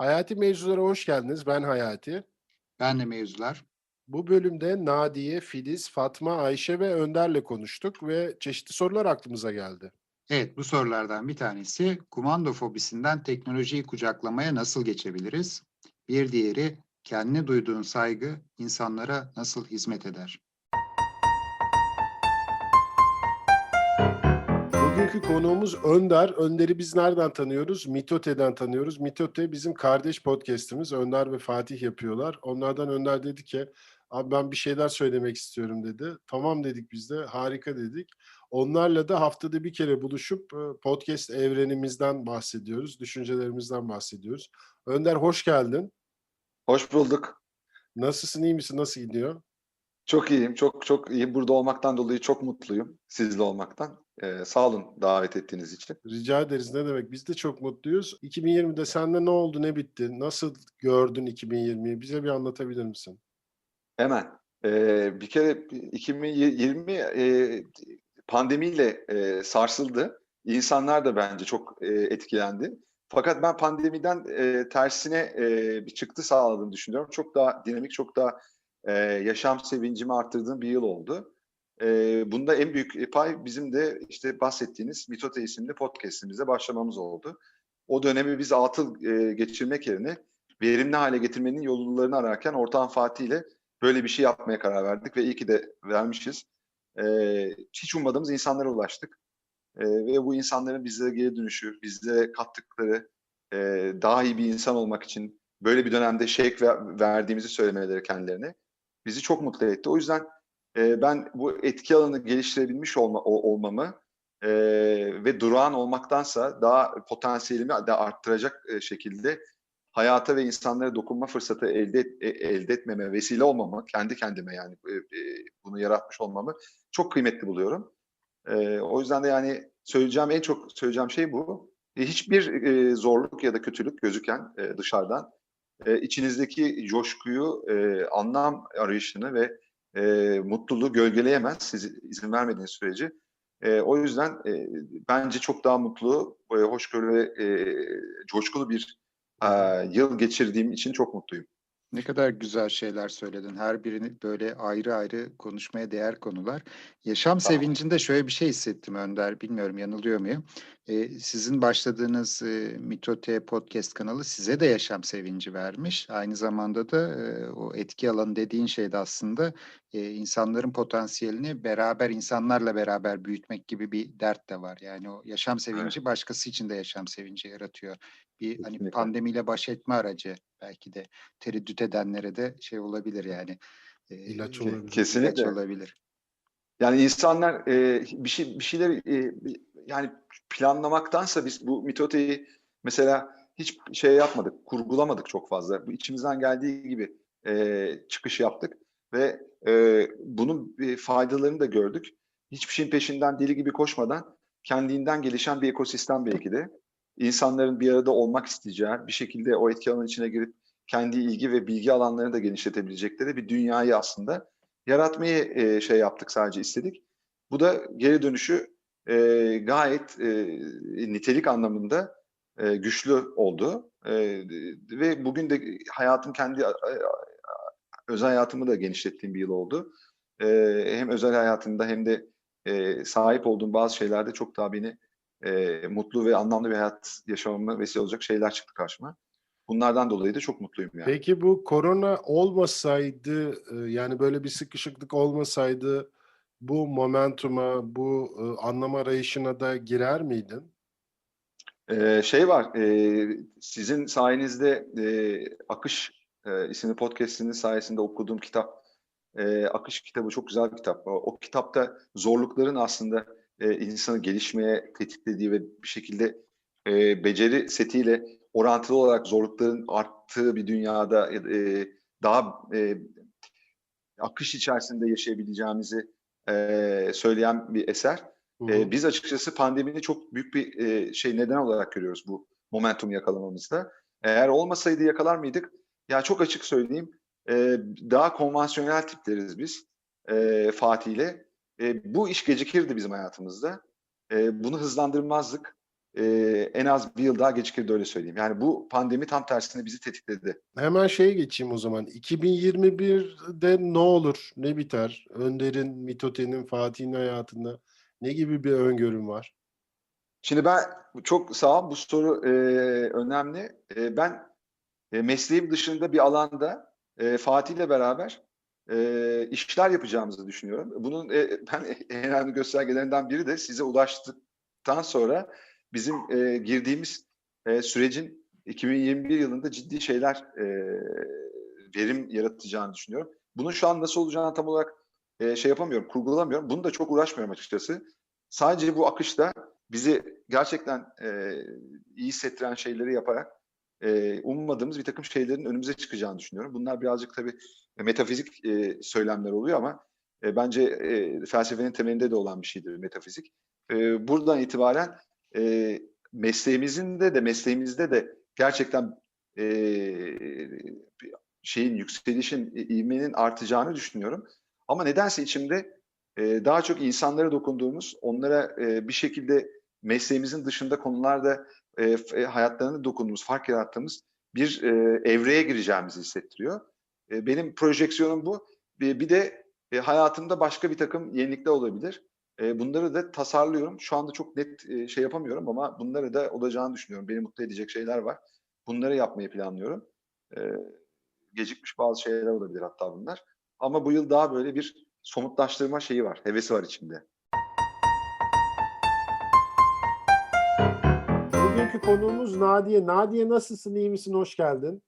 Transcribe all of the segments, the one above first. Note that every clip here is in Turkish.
Hayati Mevzulara hoş geldiniz. Ben Hayati. Ben de mevzular. Bu bölümde Nadiye, Filiz, Fatma, Ayşe ve Önder'le konuştuk ve çeşitli sorular aklımıza geldi. Evet, bu sorulardan bir tanesi kumando fobisinden teknolojiyi kucaklamaya nasıl geçebiliriz? Bir diğeri kendine duyduğun saygı insanlara nasıl hizmet eder? Bugünkü konuğumuz Önder. Önder'i biz nereden tanıyoruz? Mitote'den tanıyoruz. Mitote bizim kardeş podcast'imiz. Önder ve Fatih yapıyorlar. Onlardan Önder dedi ki, abi ben bir şeyler söylemek istiyorum dedi. Tamam dedik biz de, harika dedik. Onlarla da haftada bir kere buluşup e, podcast evrenimizden bahsediyoruz, düşüncelerimizden bahsediyoruz. Önder hoş geldin. Hoş bulduk. Nasılsın, iyi misin, nasıl gidiyor? Çok iyiyim. Çok çok iyi. Burada olmaktan dolayı çok mutluyum. Sizle olmaktan. Ee, sağ olun davet ettiğiniz için. Rica ederiz. Ne demek? Biz de çok mutluyuz. 2020'de sende ne oldu, ne bitti? Nasıl gördün 2020'yi? Bize bir anlatabilir misin? Hemen. Ee, bir kere 2020 e, pandemiyle e, sarsıldı. İnsanlar da bence çok e, etkilendi. Fakat ben pandemiden e, tersine e, bir çıktı sağladığını düşünüyorum. Çok daha dinamik, çok daha e, yaşam sevincimi arttırdığım bir yıl oldu. E, bunda en büyük pay bizim de işte bahsettiğiniz Mitote isimli podcastimize başlamamız oldu. O dönemi biz atıl e, geçirmek yerine verimli hale getirmenin yollarını ararken ortağım Fatih ile böyle bir şey yapmaya karar verdik ve iyi ki de vermişiz. E, hiç ummadığımız insanlara ulaştık. E, ve bu insanların bizlere geri dönüşü, bizlere kattıkları e, daha iyi bir insan olmak için böyle bir dönemde ver, verdiğimizi söylemeleri kendilerine bizi çok mutlu etti. O yüzden e, ben bu etki alanı geliştirebilmiş olma, o, olmamı e, ve durağan olmaktansa daha potansiyelimi de arttıracak e, şekilde hayata ve insanlara dokunma fırsatı elde e, elde etmeme, vesile olmamı, kendi kendime yani e, e, bunu yaratmış olmamı çok kıymetli buluyorum. O yüzden de yani söyleyeceğim en çok söyleyeceğim şey bu. Hiçbir zorluk ya da kötülük gözüken dışarıdan e, içinizdeki coşkuyu, e, anlam arayışını ve e, mutluluğu gölgeleyemez siz izin vermediğiniz sürece. E, o yüzden e, bence çok daha mutlu, e, hoşgörü ve e, coşkulu bir e, yıl geçirdiğim için çok mutluyum. Ne kadar güzel şeyler söyledin. Her birini böyle ayrı ayrı konuşmaya değer konular. Yaşam Tamam. sevincinde şöyle bir şey hissettim Önder. Bilmiyorum yanılıyor muyum? Ee, sizin başladığınız e, Mitote podcast kanalı size de yaşam sevinci vermiş. Aynı zamanda da e, o etki alanı dediğin şey de aslında e, insanların potansiyelini beraber insanlarla beraber büyütmek gibi bir dert de var. Yani o yaşam sevinci başkası için de yaşam sevinci yaratıyor. Bir hani pandemiyle baş etme aracı belki de tereddüt edenlere de şey olabilir yani. E, İlaç olabilir. Kesinlikle. ilaç olabilir. Yani insanlar e, bir şey bir şeyler e, yani planlamaktansa biz bu mitoteyi mesela hiç şey yapmadık, kurgulamadık çok fazla. Bu içimizden geldiği gibi e, çıkış yaptık ve e, bunun e, faydalarını da gördük. Hiçbir şeyin peşinden deli gibi koşmadan kendinden gelişen bir ekosistem belki de. İnsanların bir arada olmak isteyeceği, bir şekilde o etki alanının içine girip kendi ilgi ve bilgi alanlarını da genişletebilecekleri bir dünyayı aslında yaratmayı e, şey yaptık sadece istedik. Bu da geri dönüşü e, gayet e, nitelik anlamında e, güçlü oldu. E, ve bugün de hayatım kendi özel hayatımı da genişlettiğim bir yıl oldu. E, hem özel hayatımda hem de e, sahip olduğum bazı şeylerde çok daha beni e, mutlu ve anlamlı bir hayat yaşamama vesile olacak şeyler çıktı karşıma. Bunlardan dolayı da çok mutluyum yani. Peki bu korona olmasaydı, e, yani böyle bir sıkışıklık olmasaydı bu momentuma, bu e, anlam arayışına da girer miydin? Ee, şey var, e, sizin sayenizde e, Akış e, isimli podcast'inin sayesinde okuduğum kitap, e, Akış kitabı çok güzel bir kitap. O, o kitapta zorlukların aslında e, insanı gelişmeye tetiklediği ve bir şekilde e, beceri setiyle orantılı olarak zorlukların arttığı bir dünyada e, daha e, akış içerisinde yaşayabileceğimizi e, söyleyen bir eser. Ee, biz açıkçası pandemini çok büyük bir e, şey neden olarak görüyoruz bu momentum yakalamamızda. Eğer olmasaydı yakalar mıydık? Ya çok açık söyleyeyim. e, daha konvansiyonel tipleriz biz e, Fatih ile. E, bu iş gecikirdi bizim hayatımızda. E, bunu hızlandırmazdık. e, en az bir yıl daha gecikirdi öyle söyleyeyim. Yani bu pandemi tam tersine bizi tetikledi. Hemen şeye geçeyim o zaman. 2021'de ne olur, ne biter? Önder'in, Mitote'nin, Fatih'in hayatında ne gibi bir öngörüm var? Şimdi ben çok sağ ol bu soru e, önemli. E, ben e, mesleğim dışında bir alanda e, Fatih ile beraber e, işler yapacağımızı düşünüyorum. Bunun e, ben en önemli göstergelerinden biri de size ulaştıktan sonra bizim e, girdiğimiz e, sürecin 2021 yılında ciddi şeyler e, verim yaratacağını düşünüyorum. Bunun şu an nasıl olacağını tam olarak e, şey yapamıyorum, kurgulamıyorum. Bunu da çok uğraşmıyorum açıkçası. Sadece bu akışta bizi gerçekten e, iyi hissettiren şeyleri yaparak e, ummadığımız bir takım şeylerin önümüze çıkacağını düşünüyorum. Bunlar birazcık tabii metafizik e, söylemler oluyor ama e, bence e, felsefenin temelinde de olan bir şeydir metafizik. E, buradan itibaren e, mesleğimizin de de mesleğimizde de gerçekten e, şeyin yükselişin, ivmenin artacağını düşünüyorum. Ama nedense içimde e, daha çok insanlara dokunduğumuz, onlara e, bir şekilde mesleğimizin dışında konularda e, e, hayatlarına dokunduğumuz, fark yarattığımız bir e, evreye gireceğimizi hissettiriyor. E, benim projeksiyonum bu. Bir, bir de e, hayatımda başka bir takım yenilikler olabilir. E, bunları da tasarlıyorum. Şu anda çok net e, şey yapamıyorum ama bunları da olacağını düşünüyorum. Beni mutlu edecek şeyler var. Bunları yapmayı planlıyorum. E, gecikmiş bazı şeyler olabilir hatta bunlar. Ama bu yıl daha böyle bir somutlaştırma şeyi var, hevesi var içimde. Bugünkü konuğumuz Nadiye. Nadiye nasılsın, iyi misin, hoş geldin?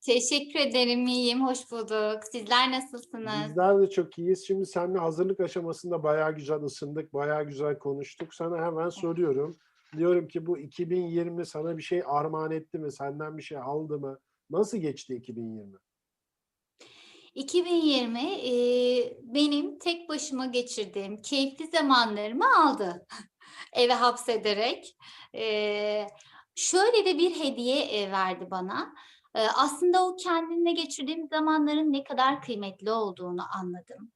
Teşekkür ederim, iyiyim, hoş bulduk. Sizler nasılsınız? Bizler de çok iyiyiz. Şimdi seninle hazırlık aşamasında bayağı güzel ısındık, bayağı güzel konuştuk. Sana hemen soruyorum. Diyorum ki bu 2020 sana bir şey armağan etti mi? Senden bir şey aldı mı? Nasıl geçti 2020? 2020 e, benim tek başıma geçirdiğim keyifli zamanlarımı aldı. Eve hapsederek. Şöyle de bir hediye verdi bana. Aslında o kendimle geçirdiğim zamanların ne kadar kıymetli olduğunu anladım.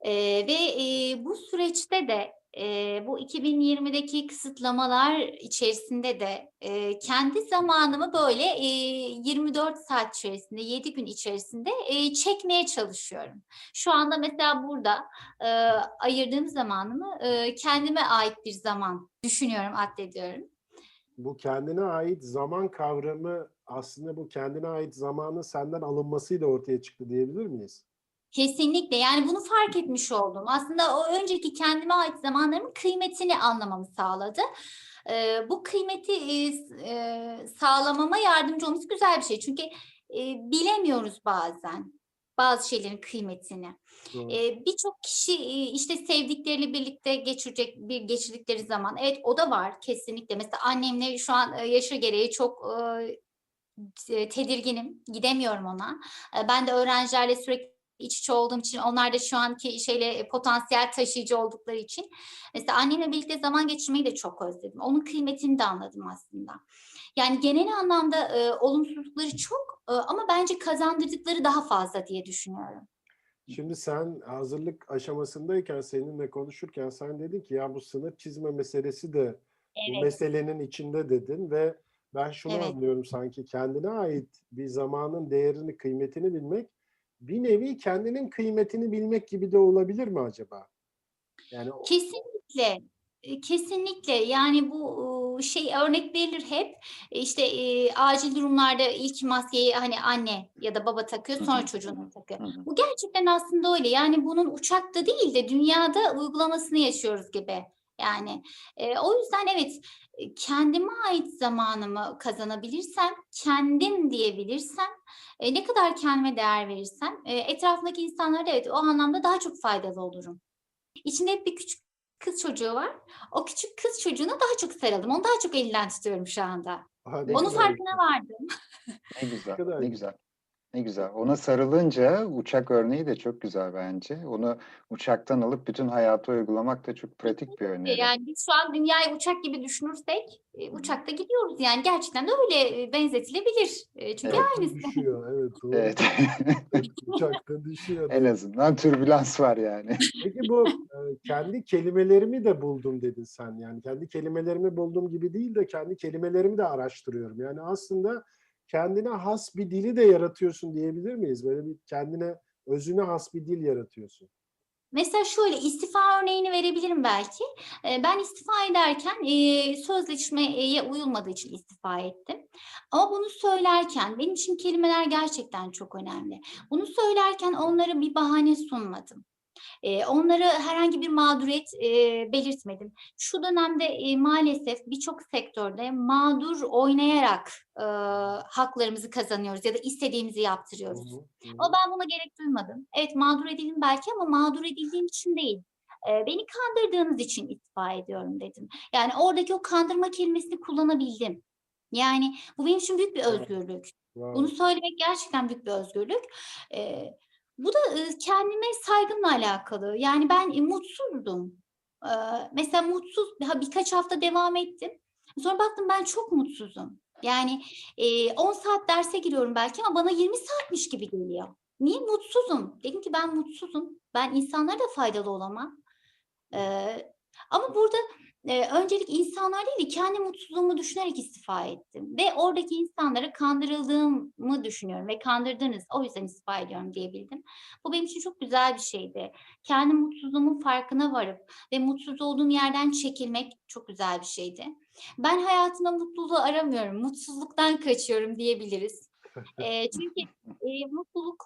E, ve e, bu süreçte de e, bu 2020'deki kısıtlamalar içerisinde de e, kendi zamanımı böyle e, 24 saat içerisinde, 7 gün içerisinde e, çekmeye çalışıyorum. Şu anda mesela burada e, ayırdığım zamanımı e, kendime ait bir zaman düşünüyorum, addediyorum. Bu kendine ait zaman kavramı aslında bu kendine ait zamanın senden alınmasıyla ortaya çıktı diyebilir miyiz? Kesinlikle yani bunu fark etmiş oldum. Aslında o önceki kendime ait zamanlarımın kıymetini anlamamı sağladı. Ee, bu kıymeti e, e, sağlamama yardımcı olması güzel bir şey. Çünkü e, bilemiyoruz bazen bazı şeylerin kıymetini. Doğru. Ee, Birçok kişi e, işte sevdikleriyle birlikte geçirecek bir geçirdikleri zaman evet o da var kesinlikle. Mesela annemle şu an e, yaşı gereği çok e, tedirginim. Gidemiyorum ona. Ben de öğrencilerle sürekli iç içe olduğum için onlar da şu anki şeyle e, potansiyel taşıyıcı oldukları için mesela annemle birlikte zaman geçirmeyi de çok özledim. Onun kıymetini de anladım aslında. Yani genel anlamda e, olumsuzlukları çok e, ama bence kazandırdıkları daha fazla diye düşünüyorum. Şimdi sen hazırlık aşamasındayken seninle konuşurken sen dedin ki ya bu sınır çizme meselesi de bu Evet. meselenin içinde dedin ve ben şunu Evet. anlıyorum sanki kendine ait bir zamanın değerini, kıymetini bilmek bir nevi kendinin kıymetini bilmek gibi de olabilir mi acaba? Yani o- Kesinlikle. Kesinlikle yani bu şey örnek verilir hep işte e, acil durumlarda ilk maskeyi hani anne ya da baba takıyor sonra çocuğunu takıyor. Bu gerçekten aslında öyle yani bunun uçakta değil de dünyada uygulamasını yaşıyoruz gibi. Yani e, o yüzden evet kendime ait zamanımı kazanabilirsem, kendim diyebilirsem, e, ne kadar kendime değer verirsem e, etrafındaki insanlara da evet o anlamda daha çok faydalı olurum. İçinde hep bir küçük kız çocuğu var. O küçük kız çocuğuna daha çok sarıldım. Onu daha çok elinden tutuyorum şu anda. Ha, ne Onun farkına vardım. Ne güzel, ne güzel. Ne güzel. Ona sarılınca uçak örneği de çok güzel bence. Onu uçaktan alıp bütün hayata uygulamak da çok pratik bir öneri. Yani biz şu an dünyayı uçak gibi düşünürsek e, uçakta gidiyoruz. Yani gerçekten öyle e, benzetilebilir. E, Çünkü Evet. aynısı. Düşüyor evet. doğru. Evet. Uçakta düşüyor. en azından türbülans var yani. Peki bu kendi kelimelerimi de buldum dedin sen. Yani kendi kelimelerimi buldum gibi değil de kendi kelimelerimi de araştırıyorum. Yani aslında kendine has bir dili de yaratıyorsun diyebilir miyiz? Böyle bir kendine özüne has bir dil yaratıyorsun. Mesela şöyle istifa örneğini verebilirim belki. Ee, Ben istifa ederken e, sözleşmeye uyulmadığı için istifa ettim. Ama bunu söylerken benim için kelimeler gerçekten çok önemli. Bunu söylerken onlara bir bahane sunmadım. Ee, Onlara herhangi bir mağduriyet e, belirtmedim. Şu dönemde e, maalesef birçok sektörde mağdur oynayarak e, haklarımızı kazanıyoruz ya da istediğimizi yaptırıyoruz. Hı. Ama ben buna gerek duymadım. Evet mağdur edildim belki ama mağdur edildiğim için değil. Beni kandırdığınız için istifa ediyorum dedim. Yani oradaki o kandırma kelimesini kullanabildim. Yani bu benim için büyük bir özgürlük. Wow. Bunu söylemek gerçekten büyük bir özgürlük. Ee, bu da e, kendime saygımla alakalı. Yani ben e, mutsuzdum. Mesela mutsuz birkaç hafta devam ettim. Sonra baktım ben çok mutsuzum. Yani e, 10 saat derse giriyorum belki ama bana 20 saatmiş gibi geliyor. Niye mutsuzum? Dedim ki ben mutsuzum. Ben insanlara da faydalı olamam. Ama burada e, öncelik insanlar değil de kendi mutsuzluğumu düşünerek istifa ettim. Ve oradaki insanlara kandırıldığımı düşünüyorum ve kandırdınız o yüzden istifa ediyorum diyebildim. Bu benim için çok güzel bir şeydi. Kendi mutsuzluğumun farkına varıp ve mutsuz olduğum yerden çekilmek çok güzel bir şeydi. Ben hayatımda mutluluğu aramıyorum, mutsuzluktan kaçıyorum diyebiliriz. Ee, çünkü e, mutluluk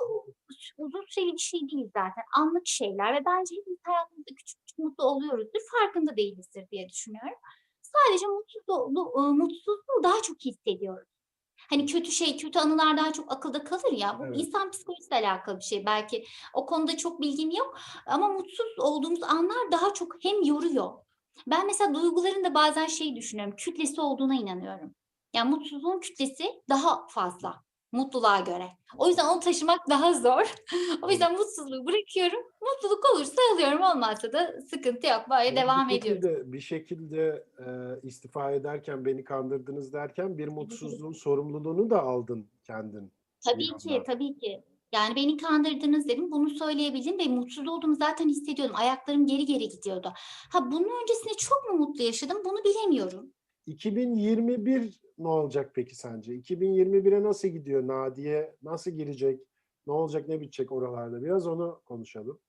uzun süreli bir şey değil zaten. Anlık şeyler ve bence hepimiz hayatımızda küçük mutlu oluyoruzdur. Farkında değilizdir diye düşünüyorum. Sadece mutsuzluğu, e, mutsuzluğu daha çok hissediyoruz. Hani kötü şey, kötü anılar daha çok akılda kalır ya. Bu Evet. insan psikolojisiyle alakalı bir şey. Belki o konuda çok bilgim yok. Ama mutsuz olduğumuz anlar daha çok hem yoruyor. Ben mesela duyguların da bazen şey düşünüyorum. Kütlesi olduğuna inanıyorum. Yani mutsuzluğun kütlesi daha fazla mutluluğa göre. O yüzden onu taşımak daha zor. o yüzden mutsuzluğu bırakıyorum. Mutluluk olursa alıyorum, olmazsa da sıkıntı yok. Böyle Ama devam bir şekilde, bir şekilde e, istifa ederken beni kandırdınız derken bir mutsuzluğun sorumluluğunu da aldın kendin. Tabii ki, yandan. tabii ki. Yani beni kandırdınız dedim. Bunu söyleyebildim ve mutsuz olduğumu zaten hissediyordum. Ayaklarım geri geri gidiyordu. Ha bunun öncesinde çok mu mutlu yaşadım? Bunu bilemiyorum. 2021 ne olacak peki sence? 2021'e nasıl gidiyor Nadiye? Nasıl girecek? Ne olacak ne bitecek oralarda? Biraz onu konuşalım.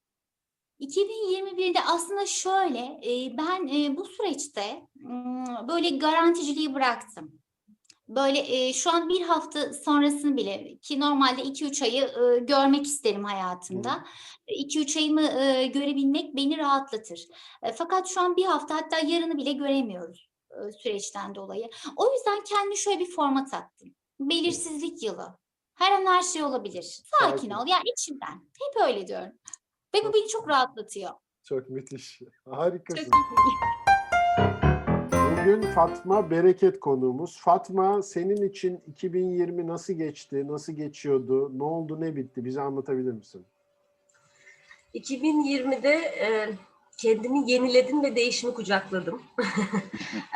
2021'de aslında şöyle, e, ben e, bu süreçte mm, böyle garanticiliği bıraktım. Böyle e, şu an bir hafta sonrasını bile ki normalde 2-3 ayı görmek isterim hayatımda. 2-3 ayımı görebilmek beni rahatlatır. Fakat şu an bir hafta hatta yarını bile göremiyoruz e, süreçten dolayı. O yüzden kendi şöyle bir format attım. Belirsizlik yılı. Her an her şey olabilir. Sakin Sakin. ol. Ya içimden. Hep öyle diyorum. Ve bu beni çok rahatlatıyor. Çok müthiş. Harikasın. Çok. Bugün Fatma Bereket konuğumuz. Fatma senin için 2020 nasıl geçti? Nasıl geçiyordu? Ne oldu ne bitti? Bize anlatabilir misin? 2020'de e, kendimi yeniledim ve değişimi kucakladım.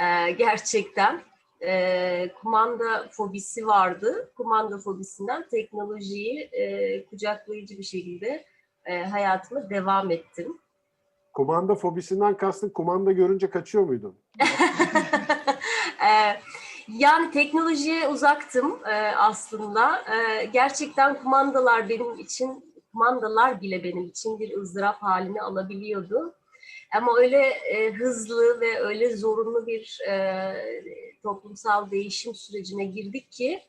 E, gerçekten. E, kumanda fobisi vardı. Kumanda fobisinden teknolojiyi e, kucaklayıcı bir şekilde e, hayatıma devam ettim. Kumanda fobisinden kastın kumanda görünce kaçıyor muydun? Ee, yani teknolojiye uzaktım e, aslında. Ee, gerçekten kumandalar benim için, kumandalar bile benim için bir ızdırap halini alabiliyordu. Ama öyle e, hızlı ve öyle zorunlu bir e, toplumsal değişim sürecine girdik ki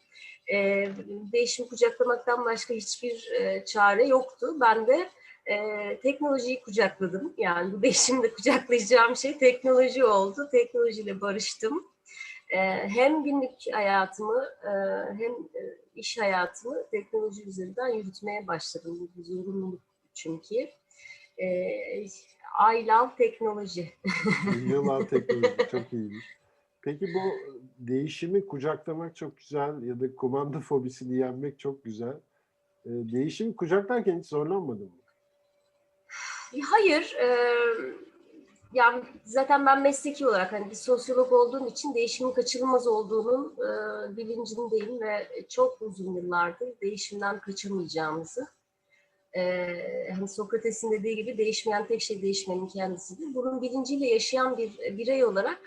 e, değişimi kucaklamaktan başka hiçbir e, çare yoktu. Ben de e, teknolojiyi kucakladım. Yani bu değişimde kucaklayacağım şey teknoloji oldu. Teknolojiyle barıştım. E, hem günlük hayatımı e, hem e, iş hayatımı teknoloji üzerinden yürütmeye başladım. Bu bir zorunluluk çünkü. E, I love teknoloji. Yıllar teknoloji çok iyiymiş. Peki bu değişimi kucaklamak çok güzel ya da kumanda fobisini yenmek çok güzel. E, değişim kucaklarken hiç zorlanmadın mı? Hayır, e, yani zaten ben mesleki olarak hani bir sosyolog olduğum için değişimin kaçınılmaz olduğunun e, bilincindeyim ve çok uzun yıllardır değişimden kaçamayacağımızı, e, hani Sokrates'in dediği gibi değişmeyen tek şey değişmenin kendisidir. Bunun bilinciyle yaşayan bir birey olarak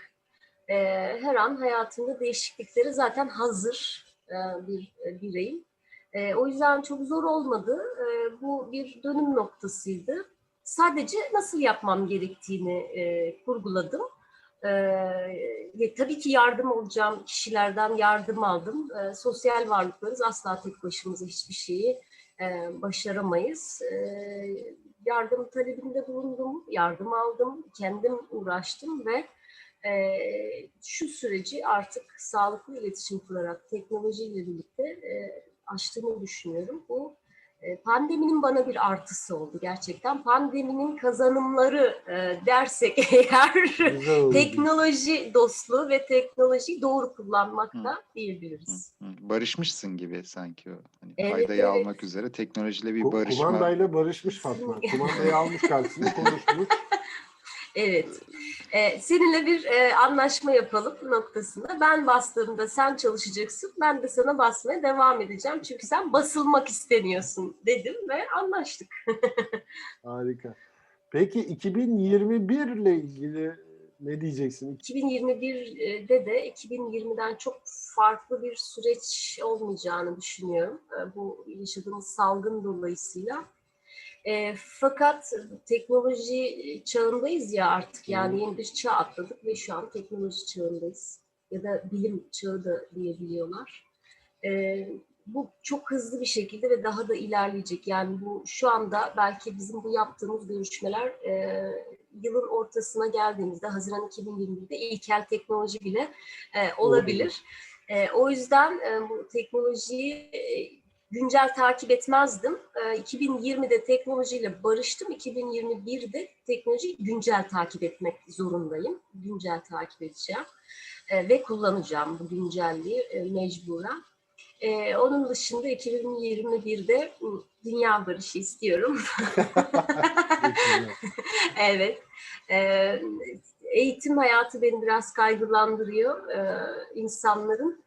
e, her an hayatında değişiklikleri zaten hazır e, bir e, bireyim. E, o yüzden çok zor olmadı. E, bu bir dönüm noktasıydı sadece nasıl yapmam gerektiğini e, kurguladım. E, ve tabii ki yardım alacağım kişilerden yardım aldım. E, sosyal varlıklarız asla tek başımıza hiçbir şeyi başaramayız. E, yardım talebinde bulundum, yardım aldım, kendim uğraştım ve e, şu süreci artık sağlıklı iletişim kurarak teknolojiyle birlikte e, aştığımı düşünüyorum. Bu e, pandeminin bana bir artısı oldu gerçekten. Pandeminin kazanımları e, dersek eğer teknoloji dostluğu ve teknolojiyi doğru kullanmakta diyebiliriz. Barışmışsın gibi sanki o. Hani Evet, faydayı evet. almak üzere teknolojiyle bir barışma. Kumandayla barışmış Fatma. Kumandayı almış karşısına konuşmuş. Evet. Ee, seninle bir e, anlaşma yapalım noktasında. Ben bastığımda sen çalışacaksın. Ben de sana basmaya devam edeceğim. Çünkü sen basılmak istemiyorsun dedim ve anlaştık. Harika. Peki 2021 ile ilgili ne diyeceksin? 2021'de de 2020'den çok farklı bir süreç olmayacağını düşünüyorum. Ee, Bu yaşadığımız salgın dolayısıyla. E, fakat teknoloji çağındayız ya artık yani yeni bir çağ atladık ve şu an teknoloji çağındayız. Ya da bilim çağı da diyebiliyorlar. E, bu çok hızlı bir şekilde ve daha da ilerleyecek. Yani bu şu anda belki bizim bu yaptığımız görüşmeler e, yılın ortasına geldiğimizde Haziran 2021'de ilkel teknoloji bile e, olabilir. E, o yüzden e, bu teknolojiyi e, güncel takip etmezdim. E, 2020'de teknolojiyle barıştım. 2021'de teknolojiyi güncel takip etmek zorundayım. Güncel takip edeceğim e, ve kullanacağım bu güncelliği e, mecburen. E, onun dışında 2021'de ı, dünya barışı istiyorum. Evet. Ee, eğitim hayatı beni biraz kaygılandırıyor ee, insanların.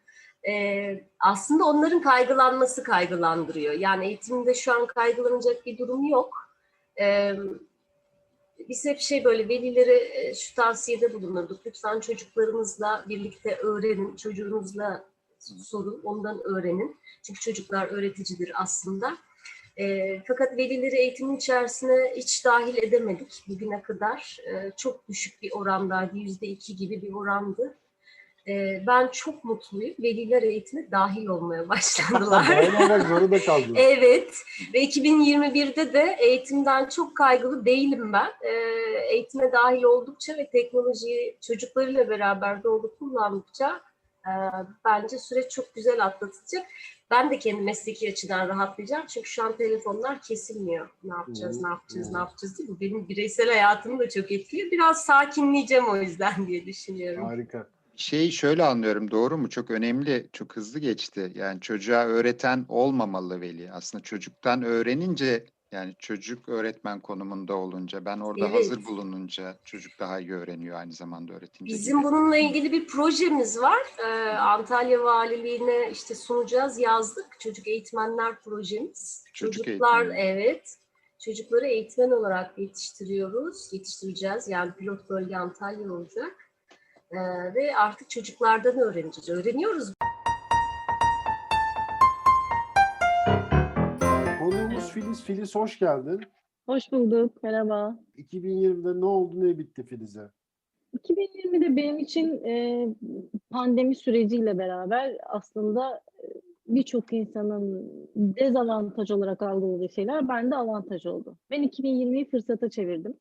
Ee, aslında onların kaygılanması kaygılandırıyor. Yani eğitimde şu an kaygılanacak bir durum yok. Ee, biz hep şey böyle velilere e, şu tavsiyede bulunurduk. Lütfen çocuklarınızla birlikte öğrenin, çocuğunuzla sorun, ondan öğrenin. Çünkü çocuklar öğreticidir aslında. E, fakat velileri eğitimin içerisine hiç dahil edemedik bugüne kadar. E, çok düşük bir orandaydı, yüzde iki gibi bir orandı. E, ben çok mutluyum. Veliler eğitime dahil olmaya başladılar. Zorunda kaldılar. Evet ve 2021'de de eğitimden çok kaygılı değilim ben. Eğitime dahil oldukça ve teknolojiyi çocuklarıyla beraber doğru kullandıkça e, bence süreç çok güzel atlatılacak. Ben de kendi mesleki açıdan rahatlayacağım çünkü şu an telefonlar kesilmiyor. Ne yapacağız, ne yapacağız, ne yapacağız değil mi? Benim bireysel hayatımı da çok etkiliyor. Biraz sakinleyeceğim o yüzden diye düşünüyorum. Harika. Şeyi şöyle anlıyorum doğru mu? Çok önemli, çok hızlı geçti. Yani çocuğa öğreten olmamalı veli. Aslında çocuktan öğrenince yani çocuk öğretmen konumunda olunca ben orada Evet. hazır bulununca çocuk daha iyi öğreniyor aynı zamanda öğretince Bizim gibi. bununla ilgili bir projemiz var. Ee, Antalya Valiliğine işte sunacağız, yazdık. Çocuk Eğitmenler projemiz. Çocuk Çocuklar, eğitmeni. evet. Çocukları eğitmen olarak yetiştiriyoruz, yetiştireceğiz. Yani pilot bölge Antalya olacak. Ee, ve artık çocuklardan öğreneceğiz. Öğreniyoruz. Konuğumuz Filiz. Filiz hoş geldin. Hoş bulduk, merhaba. 2020'de ne oldu ne bitti Filiz'e? 2020'de benim için e, pandemi süreciyle beraber aslında e, birçok insanın dezavantaj olarak algıladığı şeyler bende avantaj oldu. Ben 2020'yi fırsata çevirdim.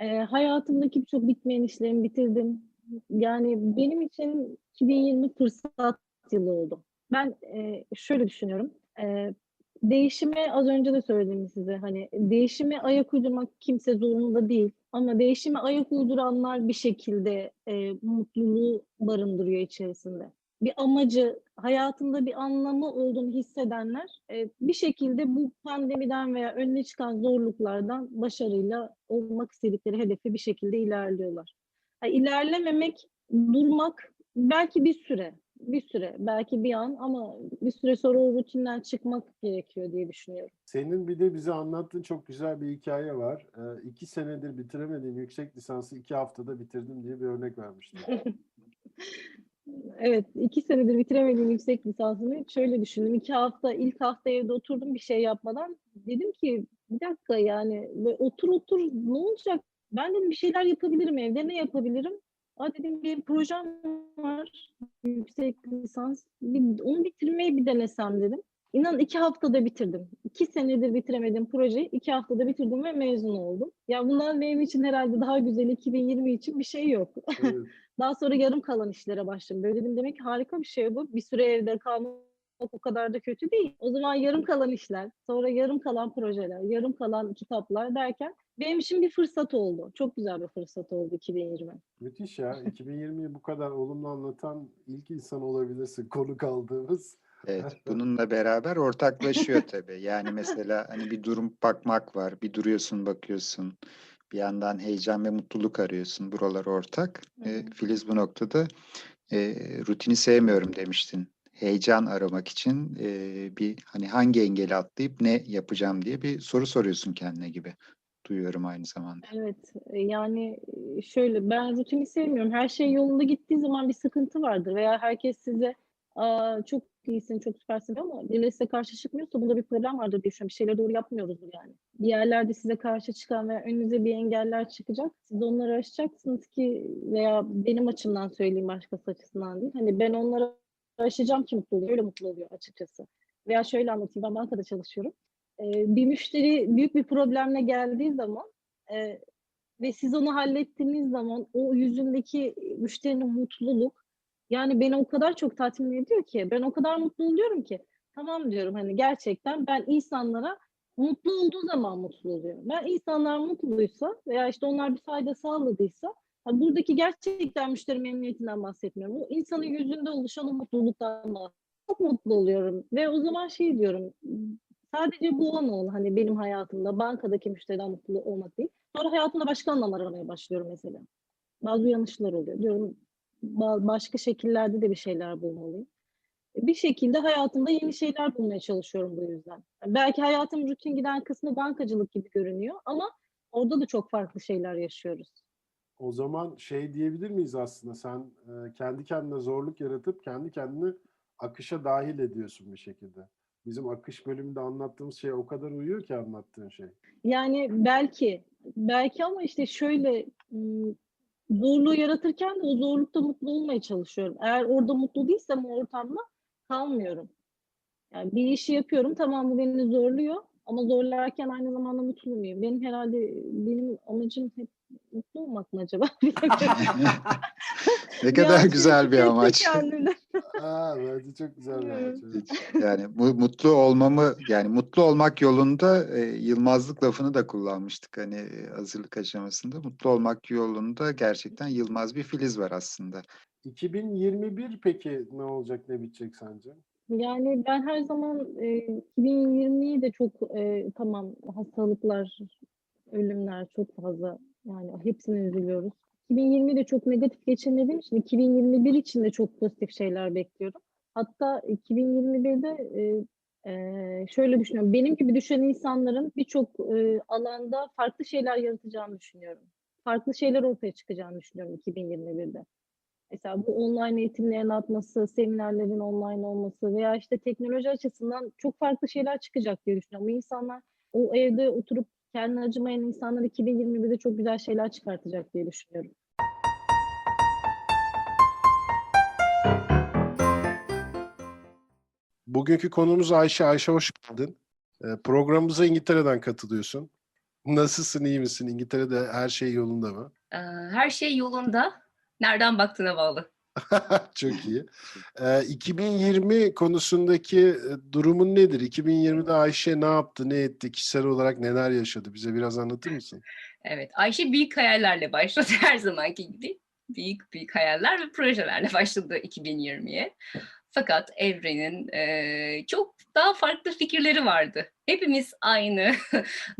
E, hayatımdaki birçok bitmeyen işlerimi bitirdim. Yani benim için 2020 fırsat yılı oldu. Ben e, şöyle düşünüyorum. E, değişime az önce de söyledim size hani değişime ayak uydurmak kimse zorunda değil ama değişime ayak uyduranlar bir şekilde e, mutluluğu barındırıyor içerisinde. bir amacı, hayatında bir anlamı olduğunu hissedenler e, bir şekilde bu pandemiden veya önüne çıkan zorluklardan başarıyla olmak istedikleri hedefe bir şekilde ilerliyorlar. Ha, ilerlememek, durmak belki bir süre, bir süre, belki bir an ama bir süre sonra o rutinden çıkmak gerekiyor diye düşünüyorum. Senin bir de bize anlattığın çok güzel bir hikaye var. Ee, iki senedir bitiremediğim yüksek lisansı iki haftada bitirdim diye bir örnek vermiştin. Evet, iki senedir bitiremediğim yüksek lisansımı şöyle düşündüm. İki hafta, ilk hafta evde oturdum bir şey yapmadan. Dedim ki bir dakika yani otur otur ne olacak? Ben dedim bir şeyler yapabilirim evde. Ne yapabilirim? Aa dedim bir projem var. Yüksek lisans. Bir, onu bitirmeyi bir denesem dedim. İnan iki haftada bitirdim. İki senedir bitiremediğim projeyi iki haftada bitirdim ve mezun oldum. Ya bundan benim için herhalde daha güzel 2020 için bir şey yok. Evet. Daha sonra yarım kalan işlere başladım. Böyle dedim demek ki harika bir şey bu. Bir süre evde kalmak o kadar da kötü değil. O zaman yarım kalan işler, sonra yarım kalan projeler, yarım kalan kitaplar derken benim için bir fırsat oldu. Çok güzel bir fırsat oldu 2020. Müthiş ya. 2020'yi bu kadar olumlu anlatan ilk insan olabilirsin konuk aldığımız. Evet, bununla beraber ortaklaşıyor tabii. Yani mesela hani bir durum bakmak var, bir duruyorsun bakıyorsun. Bir yandan heyecan ve mutluluk arıyorsun. Buralar ortak. E. Filiz bu noktada e, rutini sevmiyorum demiştin. Heyecan aramak için e, bir hani hangi engeli atlayıp ne yapacağım diye bir soru soruyorsun kendine gibi. Duyuyorum aynı zamanda. Evet, e, yani e, şöyle ben rutini sevmiyorum. Her şey yolunda gittiği zaman bir sıkıntı vardır veya herkes size çok iyisin, çok süpersin ama birileri size karşı çıkmıyorsa bunda bir problem vardır diye düşünüyorum. Bir şeyleri doğru yapmıyoruzdur yani. Bir yerlerde size karşı çıkan veya önünüze bir engeller çıkacak. Siz onları aşacaksınız ki veya benim açımdan söyleyeyim başkası açısından değil. Hani ben onları aşacağım ki mutlu oluyor. Öyle mutlu oluyor açıkçası. Veya şöyle anlatayım ben bankada çalışıyorum. Ee, bir müşteri büyük bir problemle geldiği zaman e, ve siz onu hallettiğiniz zaman o yüzündeki müşterinin mutluluk yani beni o kadar çok tatmin ediyor ki ben o kadar mutlu oluyorum ki tamam diyorum hani gerçekten ben insanlara mutlu olduğu zaman mutlu oluyorum. Ben insanlar mutluysa veya işte onlar bir fayda sağladıysa buradaki gerçekten müşteri memnuniyetinden bahsetmiyorum. O insanın yüzünde oluşan o mutluluktan bahsediyorum. Çok mutlu oluyorum ve o zaman şey diyorum sadece bu an ol hani benim hayatımda bankadaki müşteriden mutlu olmak değil. Sonra hayatımda başka anlamlar aramaya başlıyorum mesela. Bazı uyanışlar oluyor. Diyorum ba- başka şekillerde de bir şeyler bulmalıyım. Bir şekilde hayatımda yeni şeyler bulmaya çalışıyorum bu yüzden. Belki hayatım rutin giden kısmı bankacılık gibi görünüyor ama orada da çok farklı şeyler yaşıyoruz. O zaman şey diyebilir miyiz aslında sen e, kendi kendine zorluk yaratıp kendi kendini akışa dahil ediyorsun bir şekilde. Bizim akış bölümünde anlattığımız şey o kadar uyuyor ki anlattığın şey. Yani belki, belki ama işte şöyle zorluğu yaratırken de o zorlukta mutlu olmaya çalışıyorum. Eğer orada mutlu değilsem o ortamda kalmıyorum. Yani bir işi yapıyorum tamam bu beni zorluyor ama zorlarken aynı zamanda mutlu muyum? Benim herhalde benim amacım hep mutlu olmak mı acaba? Ne kadar güzel bir amaç. Aa, bence çok güzel bir amaç. Yani bu mutlu olmamı yani mutlu olmak yolunda e, Yılmazlık lafını da kullanmıştık hani e, hazırlık aşamasında. Mutlu olmak yolunda gerçekten Yılmaz bir Filiz var aslında. 2021 peki ne olacak ne bitecek sence? Yani ben her zaman e, 2020'yi de çok e, tamam hastalıklar, ölümler çok fazla yani hepsine üzülüyoruz. 2020'yi de çok negatif geçirmediğim için 2021 için de çok pozitif şeyler bekliyorum. Hatta 2021'de e, e, şöyle düşünüyorum. Benim gibi düşünen insanların birçok e, alanda farklı şeyler yaratacağını düşünüyorum. Farklı şeyler ortaya çıkacağını düşünüyorum 2021'de. Mesela bu online eğitimlerin artması, seminerlerin online olması veya işte teknoloji açısından çok farklı şeyler çıkacak diye düşünüyorum. Bu insanlar o evde oturup kendine acımayan insanlar 2021'de çok güzel şeyler çıkartacak diye düşünüyorum. Bugünkü konumuz Ayşe. Ayşe hoş geldin. Ee, programımıza İngiltere'den katılıyorsun. Nasılsın, iyi misin? İngiltere'de her şey yolunda mı? Ee, Her şey yolunda. Nereden baktığına bağlı. Çok iyi. Ee, 2020 konusundaki e, durumun nedir? 2020'de Ayşe ne yaptı, ne etti, kişisel olarak neler yaşadı? Bize biraz anlatır mısın? Evet, Ayşe büyük hayallerle başladı her zamanki gibi. büyük büyük hayaller ve projelerle başladı 2020'ye. Fakat evrenin eee, çok daha farklı fikirleri vardı. Hepimiz aynı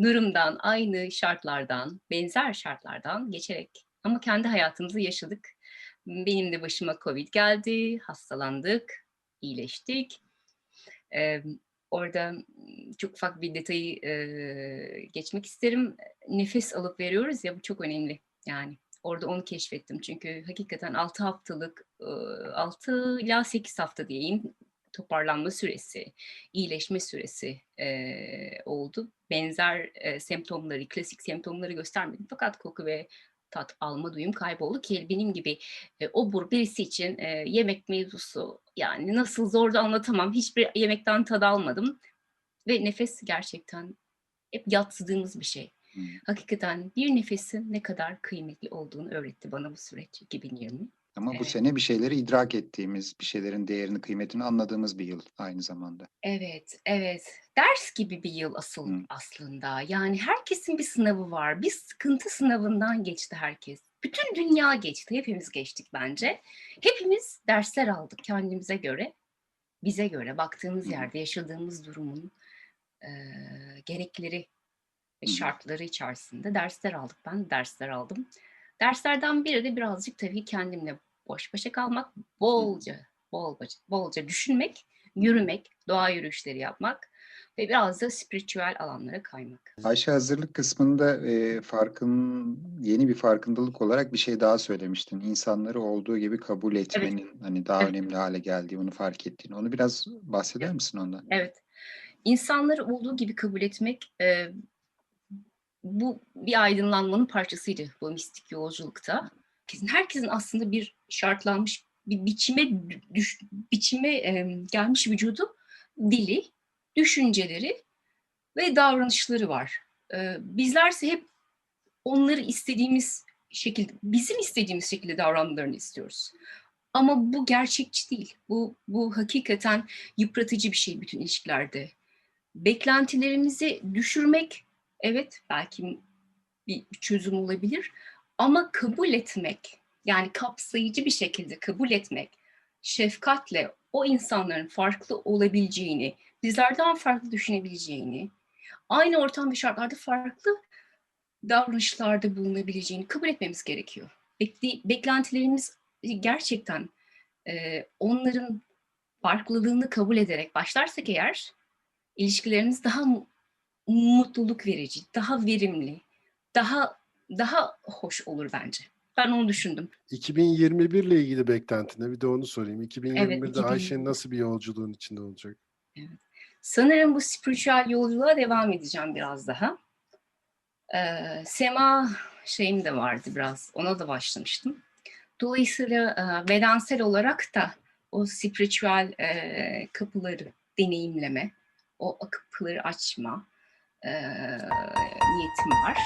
durumdan, aynı şartlardan, benzer şartlardan geçerek ama kendi hayatımızı yaşadık. Benim de başıma Covid geldi, hastalandık, iyileştik. Eee, orada çok ufak bir detayı eee, geçmek isterim. Nefes alıp veriyoruz ya bu çok önemli. Yani orada onu keşfettim. Çünkü hakikaten 6 haftalık, eee, 6 ila 8 hafta diyeyim toparlanma süresi, iyileşme süresi eee, oldu. Benzer eee, semptomları, klasik semptomları göstermedim. Fakat koku ve tat alma duyum kayboldu ki benim gibi e, obur birisi için e, yemek mevzusu yani nasıl zor da anlatamam. Hiçbir yemekten tad almadım ve nefes gerçekten hep yatsıdığımız bir şey. Hmm. Hakikaten bir nefesin ne kadar kıymetli olduğunu öğretti bana bu süreç 2020. Ama bu Evet. sene bir şeyleri idrak ettiğimiz, bir şeylerin değerini, kıymetini anladığımız bir yıl aynı zamanda. Evet, evet. Ders gibi bir yıl asıl Hı. aslında. Yani herkesin bir sınavı var. Bir sıkıntı sınavından geçti herkes. Bütün dünya geçti. Hepimiz geçtik bence. Hepimiz dersler aldık kendimize göre. Bize göre baktığımız Hı yerde yaşadığımız durumun eee, gerekleri ve şartları içerisinde dersler aldık. Ben de dersler aldım. Derslerden biri de birazcık tabii kendimle baş başa kalmak, bolca, bolca, bolca düşünmek, yürümek, doğa yürüyüşleri yapmak ve biraz da spiritüel alanlara kaymak. Ayşe hazırlık kısmında e, farkın yeni bir farkındalık olarak bir şey daha söylemiştin. İnsanları olduğu gibi kabul etmenin hani daha Evet. önemli hale geldiği, onu fark ettiğini. Onu biraz bahseder misin ondan? Evet. İnsanları olduğu gibi kabul etmek e, bu bir aydınlanmanın parçasıydı bu mistik yolculukta. Herkesin, herkesin aslında bir şartlanmış bir biçime düş, biçime e, gelmiş vücudu, dili, düşünceleri ve davranışları var. E, bizlerse hep onları istediğimiz şekilde, bizim istediğimiz şekilde davranmalarını istiyoruz. Ama bu gerçekçi değil. Bu, bu hakikaten yıpratıcı bir şey bütün ilişkilerde. Beklentilerimizi düşürmek, evet belki bir çözüm olabilir. Ama kabul etmek, yani kapsayıcı bir şekilde kabul etmek, şefkatle o insanların farklı olabileceğini, bizlerden farklı düşünebileceğini, aynı ortam ve şartlarda farklı davranışlarda bulunabileceğini kabul etmemiz gerekiyor. Bekli, beklentilerimiz gerçekten e, onların farklılığını kabul ederek başlarsak eğer ilişkilerimiz daha mu- mutluluk verici, daha verimli, daha daha hoş olur bence. Ben onu düşündüm. 2021 ile ilgili beklentine bir de onu sorayım. 2021'de 2021. Ayşe'nin nasıl bir yolculuğun içinde olacak? Sanırım bu spiritüel yolculuğa devam edeceğim biraz daha. Ee, sema şeyim de vardı biraz. Ona da başlamıştım. Dolayısıyla e, bedensel olarak da o spiritüel e, kapıları deneyimleme, o kapıları açma e, niyetim var.